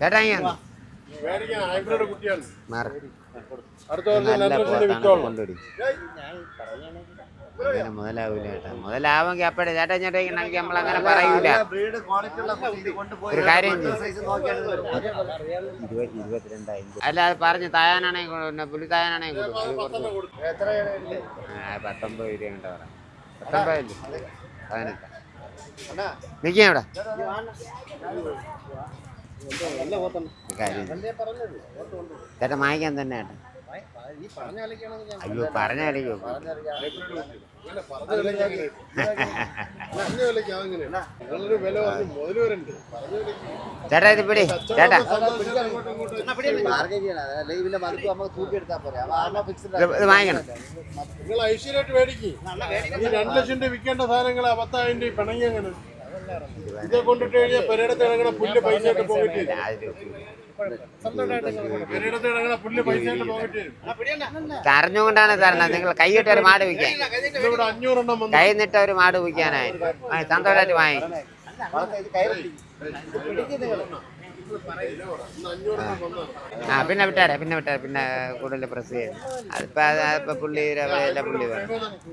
ചേട്ടാ അങ്ങനെ മുതലാവൂല ചേട്ടാ മുതലാവെങ്കിൽ അപ്പഴേ ചേട്ടാ ചേട്ടാ ഇങ്ങനെങ്കിൽ നമ്മൾ അങ്ങനെ പറയൂല. ഒരു കാര്യം അല്ല അത് പറഞ്ഞു തായാനാണെങ്കിൽ പുലി തായാനാണെങ്കിൽ? പത്തൊമ്പത് രൂപ കണ്ട പറയാം പത്തൊമ്പതല്ലേ? പതിനെട്ട്. നിൽക്കാം ഇവിടെ ചേട്ടാ വാങ്ങിക്കാൻ തന്നെ അയ്യോ പറഞ്ഞാലോ ചേട്ടാ ഇത് പിടി. ചേട്ടാ. ഇത് വാങ്ങിക്കണം. നിങ്ങൾ ഐശ്വര്യമായിട്ട് മേടിക്കും. ഈ രണ്ട് ലക്ഷം രൂപ വിൽക്കേണ്ട സാധനങ്ങൾ പത്തായിരം രൂപ പിണങ്ങി അങ്ങനെ. ഇത് കൊണ്ടിട്ട് കഴിഞ്ഞാൽ പെരയിടത്ത് ഇറങ്ങണ പുല്ല് പൈസ ആയിട്ട് പോകട്ടെ പെരയിടത്ത് ഇറങ്ങണ പുല്ല് പൈസ ആയിട്ട് പോകട്ടെ അറിഞ്ഞുകൊണ്ടാണ് തരണത്. നിങ്ങൾ കൈയിട്ട് ഒരു മാട് വിൽക്കാൻ. ഇവിടെ അഞ്ഞൂറെണ്ണം വന്നു. കൈ നിട്ട ഒരു മാട് വിൽക്കാനായി. സന്തോഷമായിട്ട് വാങ്ങി. ആ പിന്നെ വിട്ടാരെ പിന്നെ വിട്ടാരെ പിന്നെ കൂടുതൽ പ്രസ് ചെയ്യും അതിപ്പോ അതിപ്പോ പുള്ളി എല്ലാ പുള്ളി വേണം